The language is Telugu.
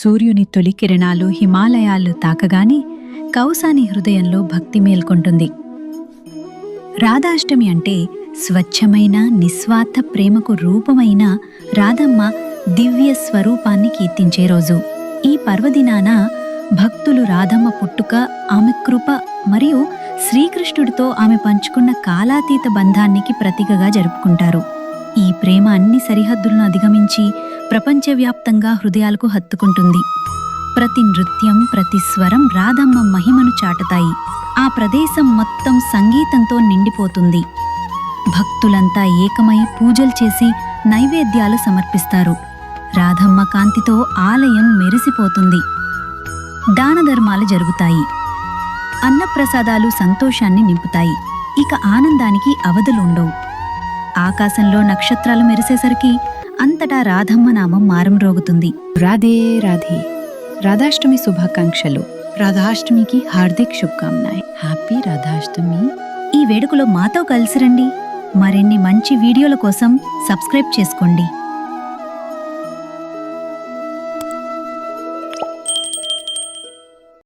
సూర్యుని తొలి కిరణాలు హిమాలయాలు తాకగానే కౌసాని హృదయంలో భక్తి మేల్కొంటుంది. రాధాష్టమి అంటే స్వచ్ఛమైన నిస్వార్థ ప్రేమకు రూపమైన రాధమ్మ దివ్య స్వరూపాన్ని కీర్తించే రోజు. ఈ పర్వదినాన భక్తులు రాధమ్మ పుట్టుక ఆమె కృప మరియు శ్రీకృష్ణుడితో ఆమె పంచుకున్న కాలాతీత బంధానికి ప్రతీకగా జరుపుకుంటారు. ఈ ప్రేమ అన్ని సరిహద్దులను అధిగమించి ప్రపంచవ్యాప్తంగా హృదయాలకు హత్తుకుంటుంది. ప్రతి నృత్యం ప్రతి స్వరం రాధమ్మ మహిమను చాటుతాయి. ఆ ప్రదేశం మొత్తం సంగీతంతో నిండిపోతుంది. భక్తులంతా ఏకమై పూజలు చేసి నైవేద్యాలు సమర్పిస్తారు. రాధమ్మ కాంతితో ఆలయం మెరిసిపోతుంది. దానధర్మాలు జరుగుతాయి. అన్నప్రసాదాలు సంతోషాన్ని నింపుతాయి. ఇక ఆనందానికి అవధులుండవు. ఆకాశంలో నక్షత్రాలు మెరిసేసరికి అంతటా రాధమ్మ నామం మారంరోగుతుంది రాధే రాధే. రాధాష్టమి శుభాకాంక్షలు. రాధాష్టమికి హార్దిక్ శుభకామనాయ్ హ్యాపీ రాధాష్టమి. ఈ వేడుకలో మాతో కలిసిరండి. మరిన్ని మంచి వీడియోల కోసం సబ్స్క్రైబ్ చేసుకోండి.